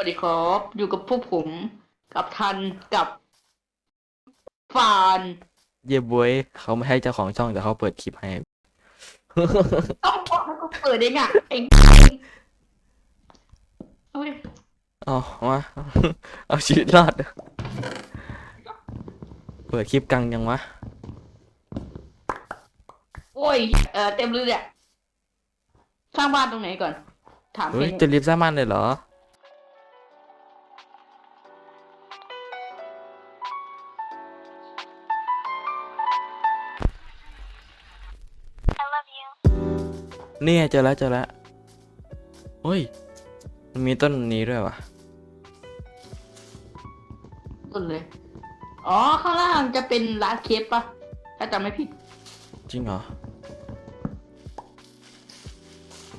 วัสดีครับ อยู่กับพวกผม กับทันกับฟานเย่บวยเขาไม่ให้เจ้าของช่องแต่เขาเปิดคลิปให้ ต้องบอกให้กูเปิดเองอะเองเฮ้ยเอามาเอาชีวิตรอด เปิดคลิปกังยังวะ โอ้ยเออเต็มเลยเนี่ยสร้างบ้านตรงไหนก่อน ถามเฮ้แค่ยนี้จะรีบสร้างบ้านเลยเหรอ นี่ยเจอแล้วเจอแล้วเฮ้ย มันมีต้นนี้ด้วยวะต้นเลย อ๋อ ข้างล่างจะเป็นร้านเคฟปะถ้าจำไม่ผิด จริงเหรอ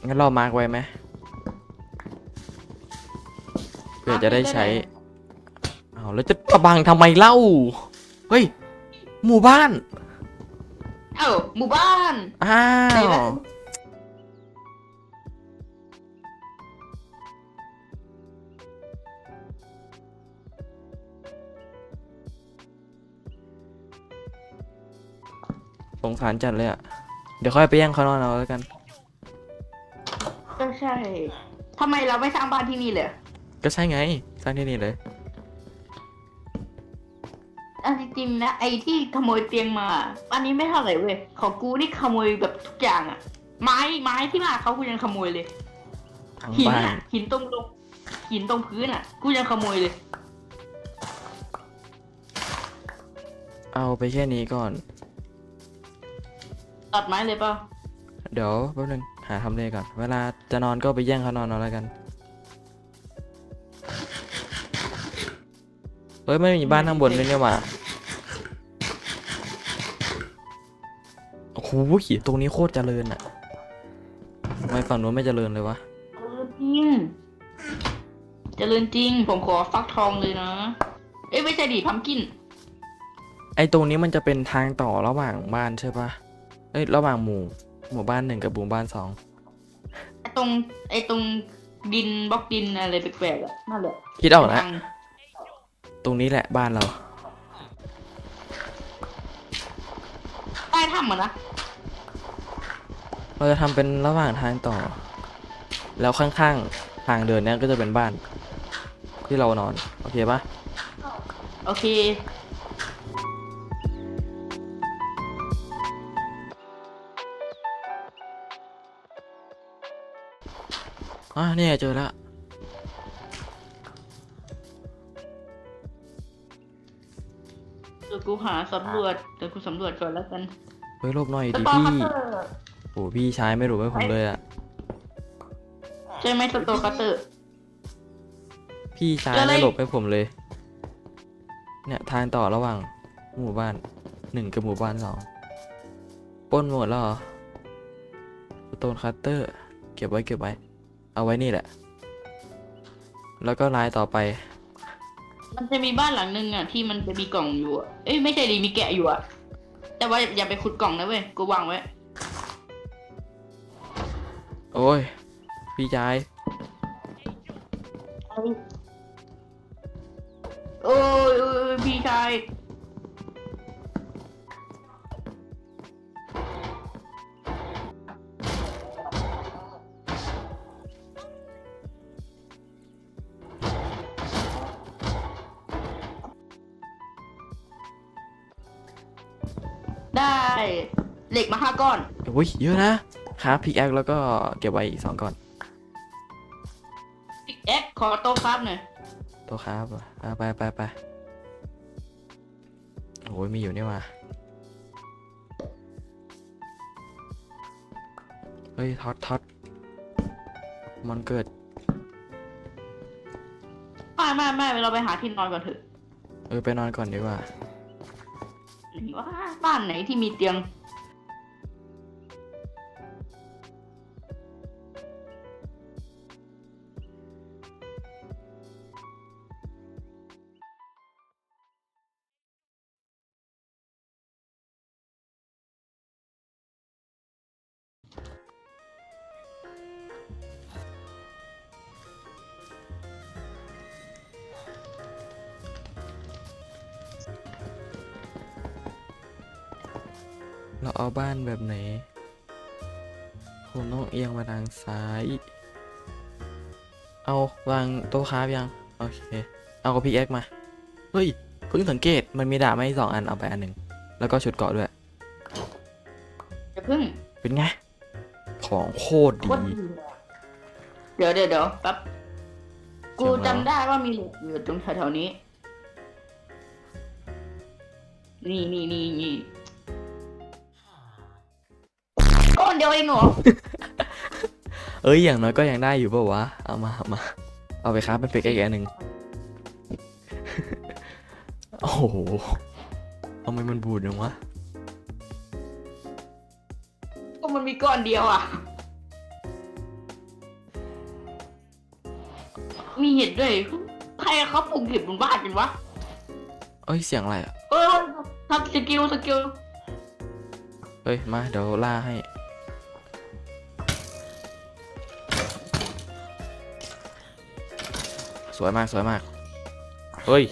งั้นเรามาร์กไว้ไหมเพื่อจะได้ใช้เอาแล้วจะตะบังทำไมเล่า เฮ้ย หมู่บ้าน เอ้าหมู่บ้าน อ้าไหนว งสารจัดเลยอะเดี๋ยวค่อยไปแย่งเขานอนเอาแล้วกัน ก็ใช่ทำไมเราไม่สร้างบ้านที่นี่เลยก็ใช่ไง สร้างที่นี่เลย อันจริงๆนะไอ้ที่ขโมยเตียงมา อันนี้ไม่เท่าไหร่เว้ยของกูนี่ขโมยแบบทุกอย่างอะไม้ไม้ที่มาเขากูยังขโมยเลย ทั้งหินบ้าน อะหินตรงลงหินตรงพื้นอะกูยังขโมยเลย เอาไปแค่นี้ก่อน ตัดไม้เลยเปล่าเดี๋ยวแป๊บนึงหาทำเลก่อน เวลาจะนอนก็ไปแย่งเขานอนเอาแล้วกันเฮ้ยไม่มีบ้านข้างบนด้วยเนี่ยว่ะโอ้โหตรงนี้โคตรเจริญอะทำไมฝั่งนู้นไม่เจริญเลยวะเจริญจริงเจริญจริง ผมขอฟักทองเลยนะ เอ้ยไม่ใช่ดิพัมกิน ไอ้ตรงนี้มันจะเป็นทางต่อระหว่างบ้านใช่ปะ เอ้ยระหว่างหมู่หมู่บ้านหนึ่งกับหมู่บ้านสองไอ้ตรงไอ้ตรงดินบล็อกดินอะไรแปลกๆอะนั่นแหละคิดออกแล้วทางตรงนี้แหละบ้านเรา ใต้ถ้ำอะนะเราจะทำเป็นระหว่างทางต่อ แล้วข้างๆทางเดินเนี้ยก็จะเป็นบ้าน ที่เรานอน โอเคปะโอเค อะเนี่ยเจอแล้วเดี๋ยวกูหาสำรวจเดี๋ยวกูสำรวจก่อนแล้วกันเฮ้ยหลบหน่อยสดิตอพี่คัตเตอร์โอ้พี่ชายไม่รู้ไว้ผมเลยอะใช่ไหมสตอคัตเตอร์ พี่ชายเจออะไร ไม่หลบให้ผมเลย เนี่ยทางต่อระหว่างหมู่บ้านหนึ่งกับหมู่บ้านสองปล้นหมดแล้วเหรอสโตนคัตเตอร์ เก็บไว้เก็บไว้ เอาไว้นี่แหละ แล้วก็ลายต่อไป มันจะมีบ้านหลังนึงอะที่มันจะมีกล่องอยู่อะเอ้ยไม่ใช่ดิมีแกะอยู่อะ แต่ว่าอย่าไปขุดกล่องนะเว้ยกูวางไว้ โอ้ย พี่ชายโอ้ยโอ้ยพี่ชาย กมาห้าก้อนอุ้ยเยอะนะคราฟพิกแอคแล้วก็เก็บไว้อีกสองก้อนพิกแอ็กขอโต๊ะครับหน่อยตัวคราฟอะอะไปไปไปโอ้ยมีอยู่นี่มาเฮ้ยท็อตท็อตมันเกิดไม่ไม่ไม่เราไปหาที่นอนก่อนเถอะเออไปนอนก่อนดีกว่าว่าบ้านไหนที่มีเตียง บ้านแบบไหนผมต้องเอียงมาทางซ้าย เอาวางโต๊ะค้าฟยัง โอเค เอากับพี่แอ็กมา เฮ้ย เพิ่งสังเกตมันมีดาบมาให้สองอันเอาไปอันหนึ่ง แล้วก็ชุดเกราะด้วย จะพึ่งเป็นไง ของโคตรโคดีตรดีเลยเดี๋ยวเดี๋ยวเดี๋ยวแป๊บ กูเสียงจำเหรอได้ว่ามีเหล็กอยู่ตรงแถวๆนี้ นี่นี่นี่นี่ ก้อนเดียวเองเหรอ เอ้ยอย่างน้อยก็ยังได้อยู่เปล่าวะ เอามาเอามา เอาไปค้าเป็นเป็กแกอันหนึ่งโอ้โหทำไมมันบูดจังวะ ก็มันมีก้อนเดียวอะ มีเห็ดด้วย ใครเขาปลูกเห็ดบนบ้านกันวะ เอ้ยเสียงอะไรอะ เออทำสกิลสกิลเฮ้ยมาเดี๋ยวล่าให้ สวยมากสวยมาก เฮ้ย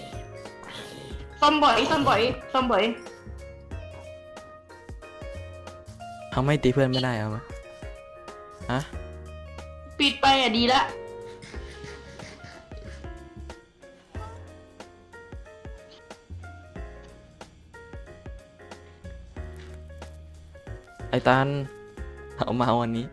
ซอมบ่อยซอมบ่อยซอมบ่อยทำให้ตีเพื่อนไม่ได้เอาไหมฮะปิดไปอะดีละไอตันเอามาวันนี้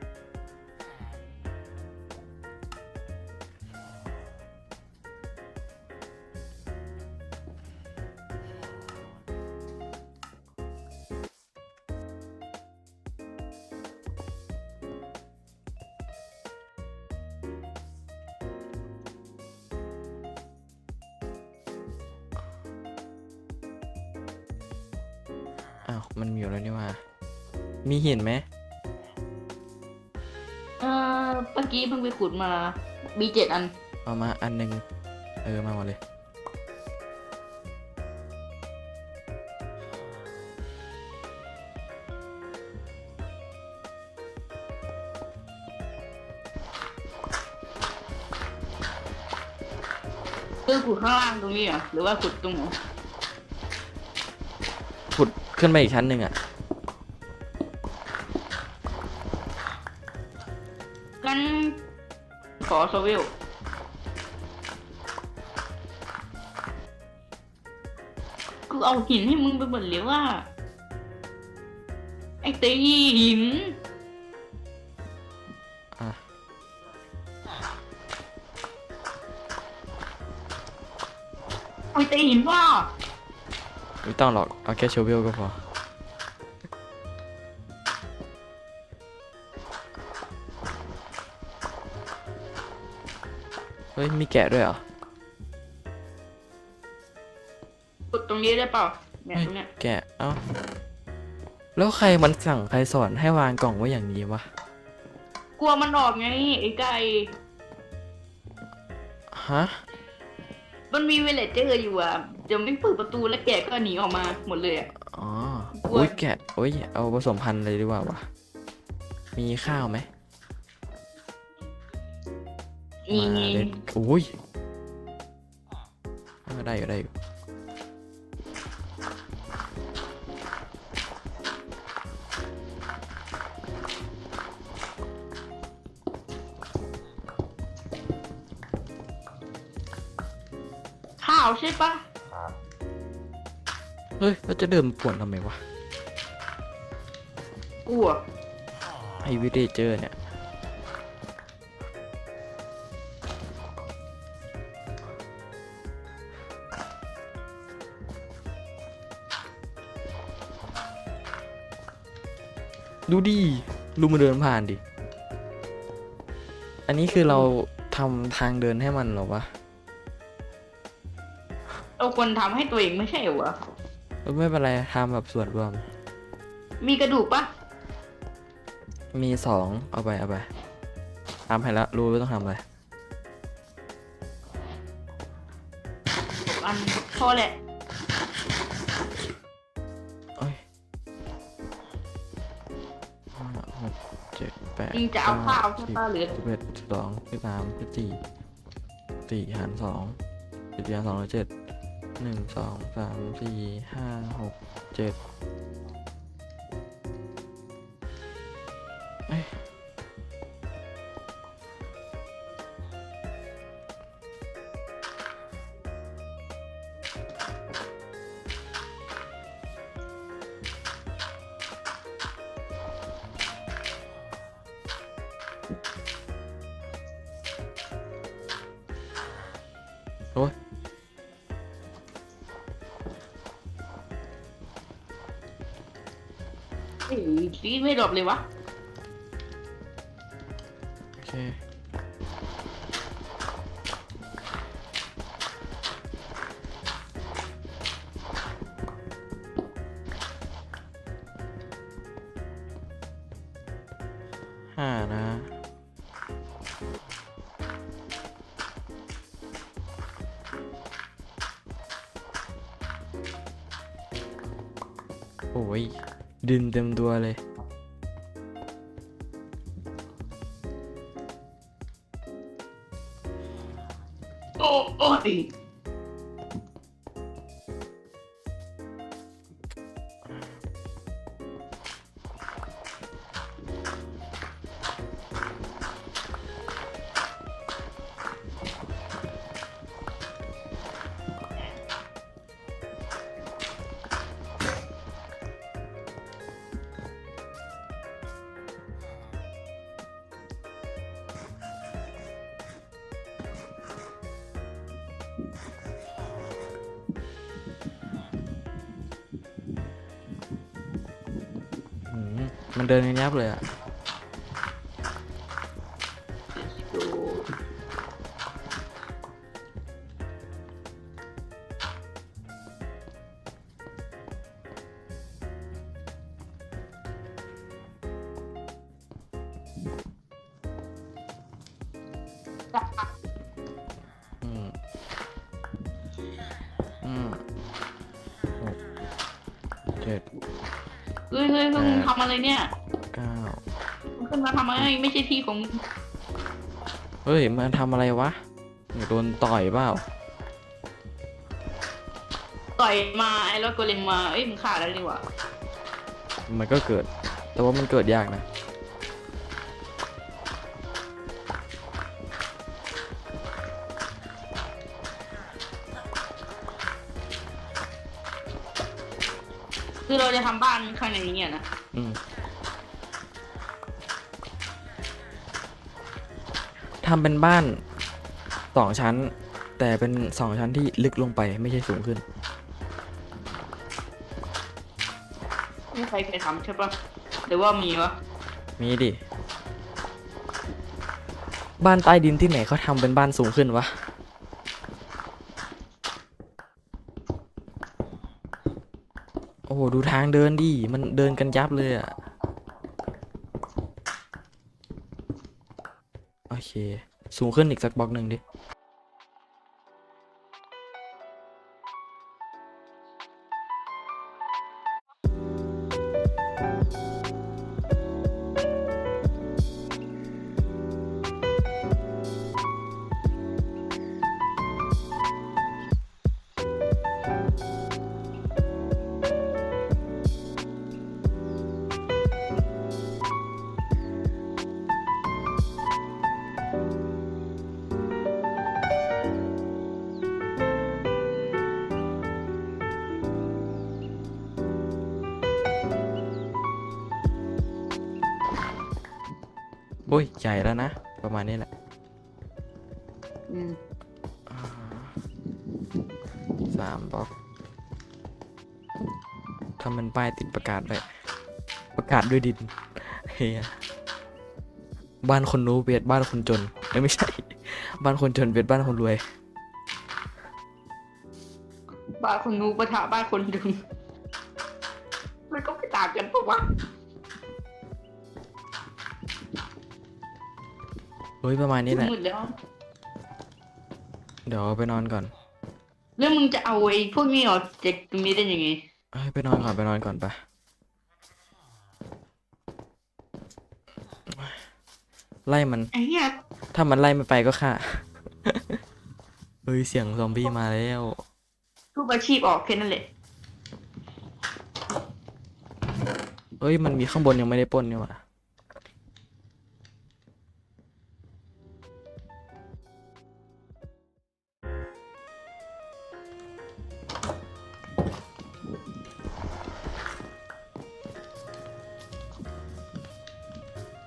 มีเจ็ดอัน เอามาอันหนึ่งเออมาหมดเลย คือขุดข้างล่างตรงนี้เหรอหรือว่าขุดตรงไหนขุดขึ้นไปอีกชั้นหนึ่งอะ อโซเวลกูเอาหินให้มึงไปหมดเลยว่า ไอ้เตยหินอะไอ้เตยหินว่าไม่ต้องหรอก เอาแค่โชเวลก็พอ เฮ้ย มีแกะด้วยเหรอขุดตรงนี้ได้เปล่าเนี่ยเฮ้ยตรงเนี้ยแกะ เอ้า แล้วใครมันสั่งใครสอนให้วางกล่องไว้อย่างนี้วะ กลัวมันออกไงไอ้ไก่ ฮะ มันมีเวลเจอร์อยู่อะเดี๋ยวไม่เปิดประตูแล้วแกะก็หนีออกมาหมดเลยอะ อ๋อ กลัว อุ้ยแกะอุ้ย เอาผสมพันธุ์เลยดีกว่าวะมีข้าวไหมนี่ มานี่เล่นอุ้ยเออได้อยู่ได้อยู่ข้าวใช่ปะเฮ้ยแล้วจะเดินป่วนทำไมวะ กลัว ไอวิเดเจอร์เนี่ย ดูดิดูมันเดินผ่านดิ อันนี้คือเราทำทางเดินให้มันเหรอวะเราควรทำให้ตัวเองไม่ใช่เหรอวะเออไม่เป็นไรทำแบบส่วนรวม มีกระดูกปะมีสองเอาไปเอาไปทำให้แล้วรู้ว่าต้องทำอะไร อันพอแหละ จ็ดแปดจริงจะเอาข้าวใช่ป่ะหรือ สิบเอ็ดสิบสองสิบสามสิบสี่สี่หารสองสิบสี่หารสองร้อยเจ็ดหนึ่งสองสามสี่ห้าหกเจ็ด เลยวะ โอเค ห้านะ โอ้ย ดินเต็มตัวเลย อ้ มันเดินกันยับเลยอะ ไมไม่ใช่ที่ของมึงเฮ้ย มันทำอะไรวะโดนต่อยเปล่า ต่อยมาไอ้รถโกเลมมาเอ้ยมึงฆ่าแล้วดีกว่ามันก็เกิด แต่ว่ามันเกิดยากนะ คือเราจะทำบ้านข้างในนี้อะนะ อืม ทำเป็นบ้านสองชั้น แต่เป็นสองชั้นที่ลึกลงไปไม่ใช่สูงขึ้น ไม่ใครเคยทำใช่ปะหรือว่ามีวะมีดิ บ้านใต้ดินที่ไหนเขาทำเป็นบ้านสูงขึ้นวะ โอ้โหดูทางเดินดิ มันเดินกันยับเลยอะโอเค สูงขึ้นอีกสักบล็อกหนึ่งดิ ใหญ่แล้วนะ ประมาณนี้แหละอืมอ่าสามบล็อกทำเป็นป้ายติดประกาศไว้ประกาศด้วยดินเฮียบ้านคนรู้เบียดบ้านคนจนเอ้ยไม่ใช่ บ้านคนจนเบียดบ้านคนรวย บ้านคนงูปะทะบ้านคนดึงมันก็ไม่ต่างกันปะวะ ฮ้ยประมาณนี้แหละ มืดแล้วเดี๋ยวไปนอนก่อนแล้วมึงจะเอาไอ้พวกนี้ออกจากตรงนี้ได้ยังไงเอ้ยไปนอนก่อนไปนอนก่อนไปไล่มัน ไอ้เหี้ยถ้ามันไล่ไม่ไปก็ฆ่า เฮ้ยเสียงซอมบี้มาแล้ว ทุกอาชีพออกแค่นั้นแหละเฮ้ยมันมีข้างบนยังไม่ได้ปล้นนี่หว่า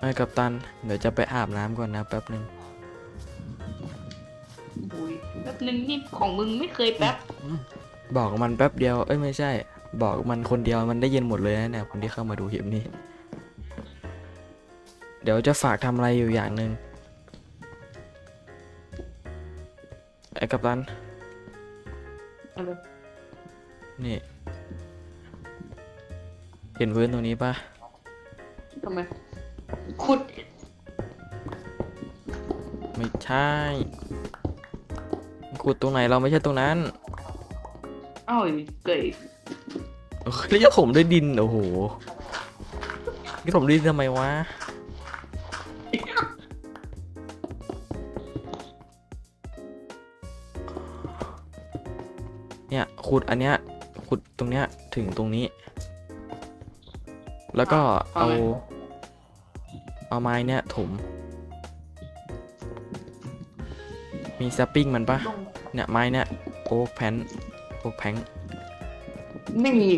อ้ยกัปตัน เดี๋ยวจะไปอาบน้ำก่อนนะแป๊บหนึ่งโอ้ยแป๊บนึงนี่ของมึงไม่เคยแป๊บบอกมันแป๊บเดียว เอ้ยไม่ใช่ บอกมันคนเดียวมันได้ยินหมดเลยนะเนี่ยคนที่เข้ามาดูคลิปนี้ เดี๋ยวจะฝากทำอะไรอยู่อย่างหนึ่งไอ้กัปตันเอาเลยนี่ เห็นพื้นตรงนี้ปะทำไม ขุด ไม่ใช่ขุดตรงไหนเราไม่ใช่ตรงนั้นเอ้าเกยเอ้ยแล้วจะถมด้วยดินโอ้โหจะถมด้วยดินทำไมวะเนี่ยขุดอันเนี้ยขุดตรงเนี้ยถึงตรงนี้ แล้วก็เอา เอาไม้เนี่ยถม มีสปริงมันปะเนี่ยไม้เนี่ยโอ๊กแพนโอ๊กแพงไม่มี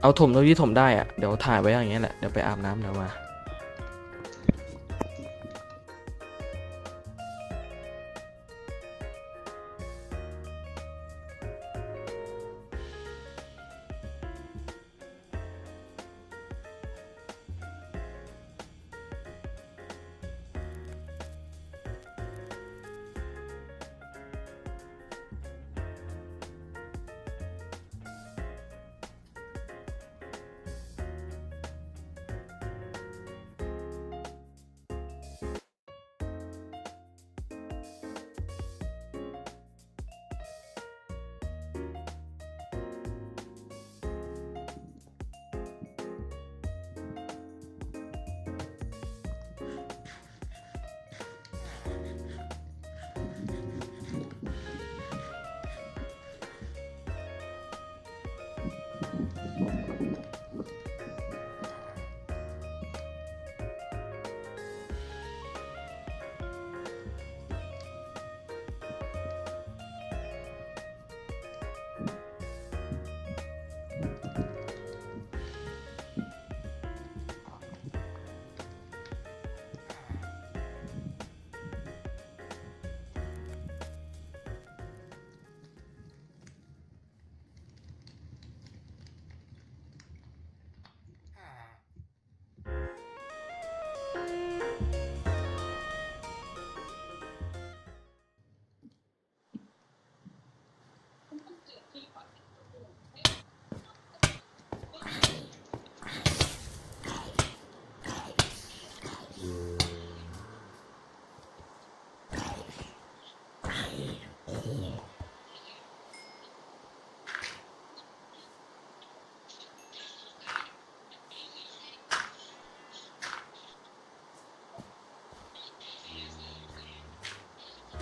เอาถมตรงที่ถมได้อะเดี๋ยวถ่ายไว้อย่างเงี้ยแหละ เดี๋ยวไปอาบน้ำเดี๋ยวมา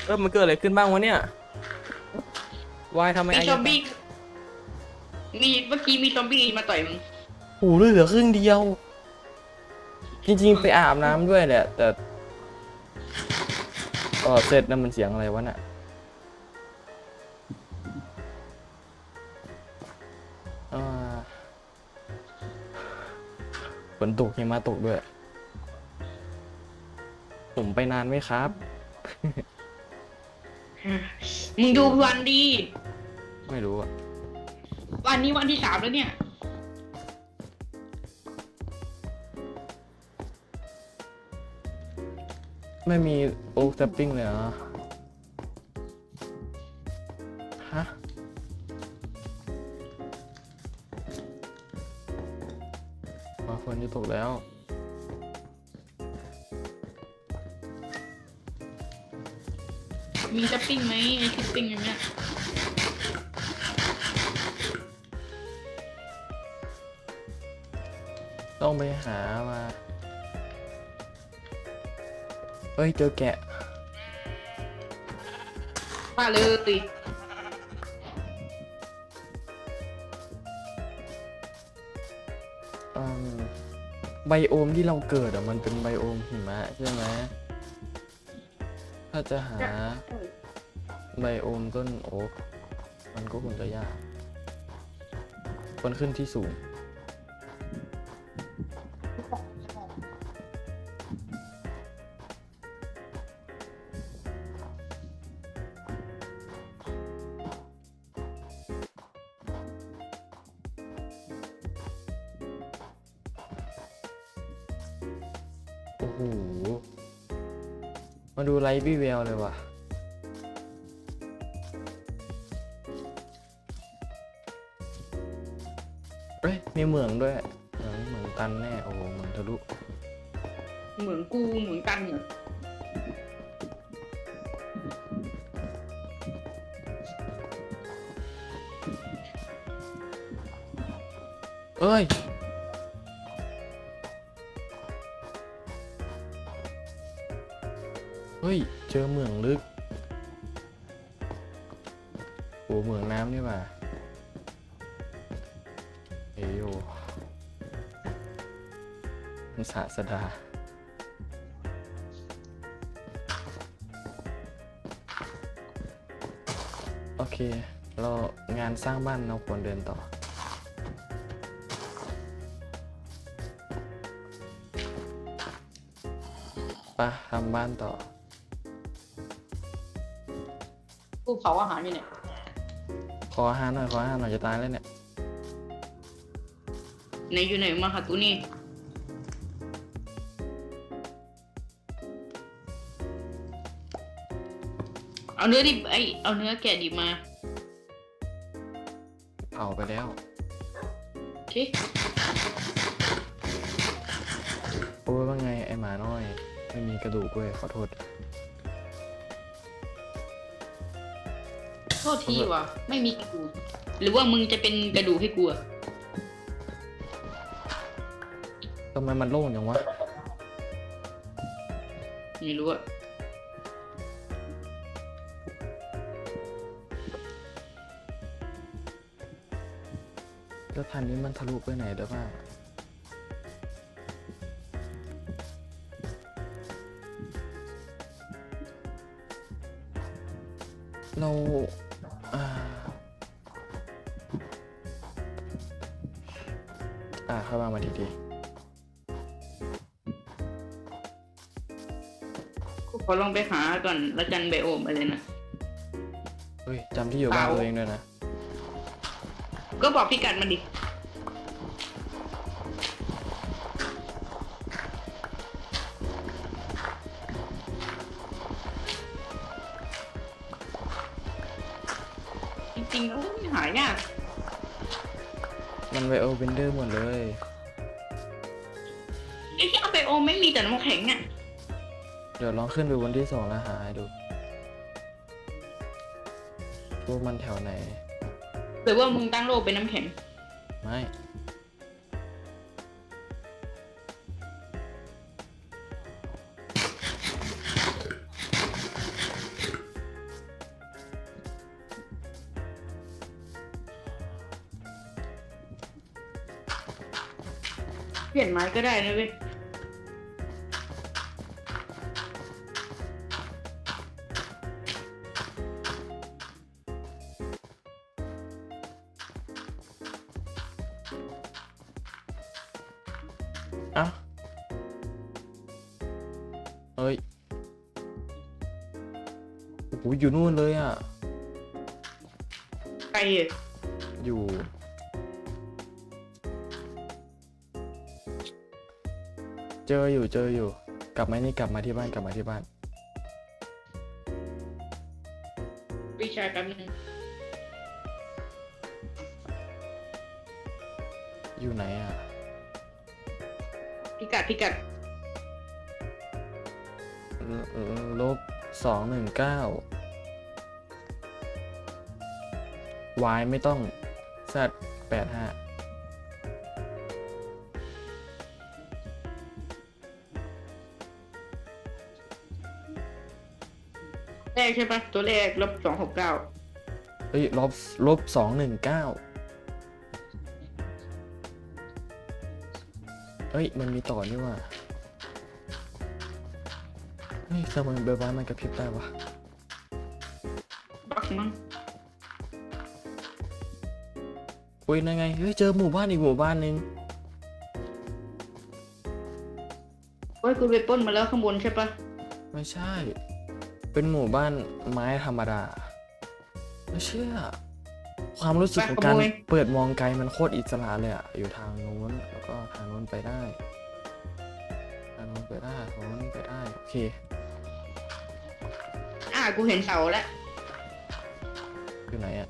เออมันเกิดอะไรขึ้นบ้างวะเนี่ยวายทำไมมีไอ้ซอมบี้มีเมื่อกี้มีซอมบี้มาต่อยมึงโอ้โหเหลือครึ่งเดียว จริงๆไปอาบน้ำด้วยแหละ แต่เออเสร็จนั่นมันเสียงอะไรวะน่ะอ่าฝนตกหิมะตกด้วย ผมไปนานไหมครับ มึงดูวันดี ไม่รู้อะวันนี้วันที่สามแล้วเนี่ย ไม่มีโอ๊กแซปปิ้งเลยเหรอ ปปิ้งไหมไอ้สปปิ้งอย่างเงี้ยต้องไปหามาเฮ้ยเจอแกะมาเลยอืมไบโอมที่เราเกิดอะ มันเป็นไบโอมหิมะใช่ไหมถ้าจะหา ไบโอมต้นโอ๊กมันก็คงจะยากคนขึ้นที่สูง โอ้โห มาดูไลฟ์บี้แวลเลยว่ะ ด้วยเหมืองเหมืองตันแน่โอ้โหเหมืองทะลุเหมือนกูเหมือนกันเหรอเอ้ยเฮ้ย เจอเหมืองลึกโอ้เหมืองน้ำนี่หว่า มุสาสดา โอเค เรางานสร้างบ้านเราควรเดินต่อ ไปะทำบ้านต่อ กูเผาอาหารอยู่เนี่ยขออาหารหน่อย ขออาหารหน่อยจะตายแล้วเนี่ย ไหนอยู่ไหนมาหากูนี่ เอาเนื้อดิบไอเอาเนื้อแกะดิบมาเผาไปแล้วโอเคโอ้ยว่าไงไอหมาน้อย ไม่มีกระดูกเว้ยขอโทษ โทษทีว่ะ ไม่มีกระดูก หรือว่ามึงจะเป็นกระดูกให้กูอะทำไมมันโล่งจังวะ ไม่รู้อะ แล้วพันนี้มันทะลุไปไหนได้บ้างเราอ่าอ่าเข้ามามาทีดีกูขอลองไปหาก่อนแล้วกันไบโอมอะไรนะเฮ้ยจำที่อยู่บ้านเปล่าตัวเองด้วยนะ ก็บอกพี่กัดมันดิ เบนเดอร์หมดเลย ไอ้ที่เอาไปโอมไม่มีแต่น้ำแข็งอะเดี๋ยวลองขึ้นไปบนที่สองแล้วหาให้ดูว่ามันแถวไหน หรือว่ามึงตั้งโลกเป็นน้ำแข็ง ไม่ เปลี่ยนไม้ก็ได้นะเว้ยอะเอ้ย โอ้โหอยู่นู่นเลยอะ ไกลอะ จออยู่เจออยู่ กลับมานี่กลับมาที่บ้านกลับมาที่บ้านวิชาแป๊บนึงอยู่ไหนอะ พิกัดพิกัดลลบสองหนึ่งเก้า y ไม่ต้อง z แปดห้า ใช่ปะตัวแรกลบสองหกเก้าเฮ้ยลบลบสองหนึ่งเก้าเฮ้ย มันมีต่อนี่ว่ะเฮ้ยทำไมเบลบ้านมันกระพริบได้วะบักมั้งอุ้ยนั่นไง เฮ้ย เจอหมู่บ้านอีกหมู่บ้านนึงโอ้ยกูไปปล้นมาแล้วข้างบนใช่ปะไม่ใช่ เป็นหมู่บ้านไม้ธรรมดาไม่เชื่อ ความรู้สึกของการเปิดมองไกลมันโคตรอิสระเลยอะอยู่ทางนู้นแล้วก็ทางนู้นไปได้ ทางนู้นไปปิดได้ผมเปิดได้โอเค อะกูเห็นเสาแล้ว อยู่ไหนอะ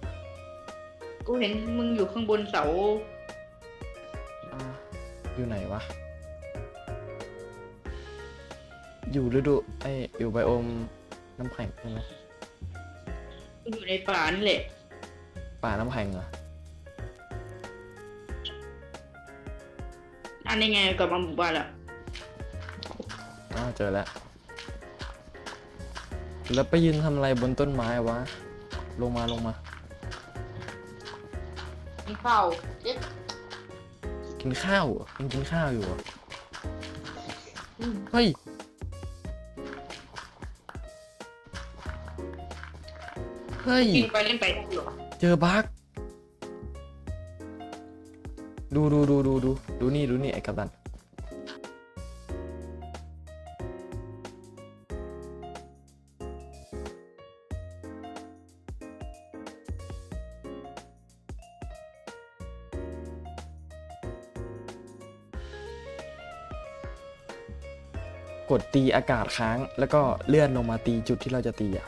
กูเห็นมึงอยู่ข้างบนเสา อ่าอยู่ไหนวะ อยู่ฤดูไออยู่ไบโอม น้ำแข็งใช่ไหมกูอยู่ในป่านี่แหละ ป่าน้ำแข็งเหรออันนี้ไงกลับมาหมู่บ้านละอ้าวเจอแล้ว แล้วไปยืนทำอะไรบนต้นไม้วะ ลงมาลงมากินข้าวเอ๊ะกินข้าวเหรอยังกินข้าวอยู่เหรออืม เฮ้ย เฮ้ย กินไปเล่นไปได้เหรอเจอบั๊กดูดูดูดูดูดูนี่ดูนี่ไอ้กัปตันกดตีอากาศค้าง แล้วก็เลื่อนลงมาตีจุดที่เราจะตีอะ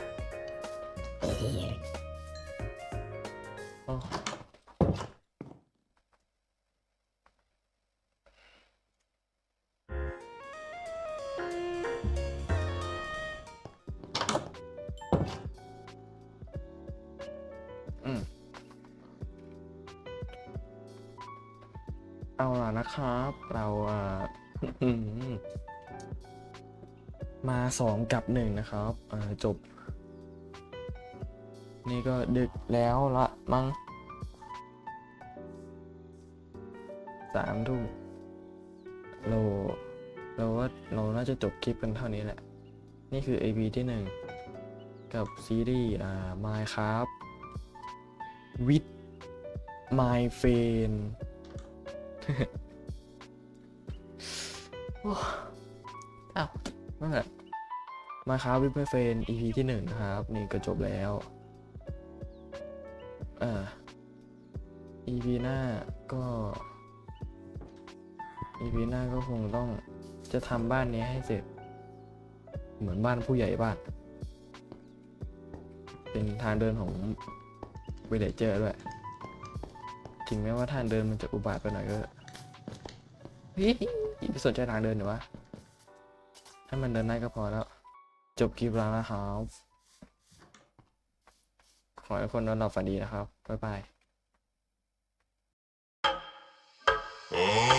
เอาล่ะนะครับ เราอ่ามาสองกับหนึ่งนะครับอ่าจบ นี่ก็ดึกแล้วละมั้งสามทุ่มเราเราว่าเราน่าจะจบคลิปกันเท่านี้แหละ นี่คือ AP ที่หนึ่งกับซีรีส์อ่า Minecraft with my friend โอ้ อ้าวนั่นแหละมาครับวิปเปอร์เฟน EP ที่หนึ่งนะครับ นี่ก็จบแล้ว อ่า EP หน้าก็ EP หน้าก็คงต้องจะทำบ้านนี้ให้เสร็จ เหมือนบ้านผู้ใหญ่บ้าน เป็นทางเดินของเวลเจอร์ด้วย ถึงแม้ว่าทางเดินมันจะอุบาทไปหน่อยก็เฮ้ยไปสนใจทางเดินหรือวะให้มันเดินได้ก็พอแล้ว จบคลิปแล้วนะครับขอให้ทุกคนนอนหลับฝันดีนะครับ บ๊ายบาย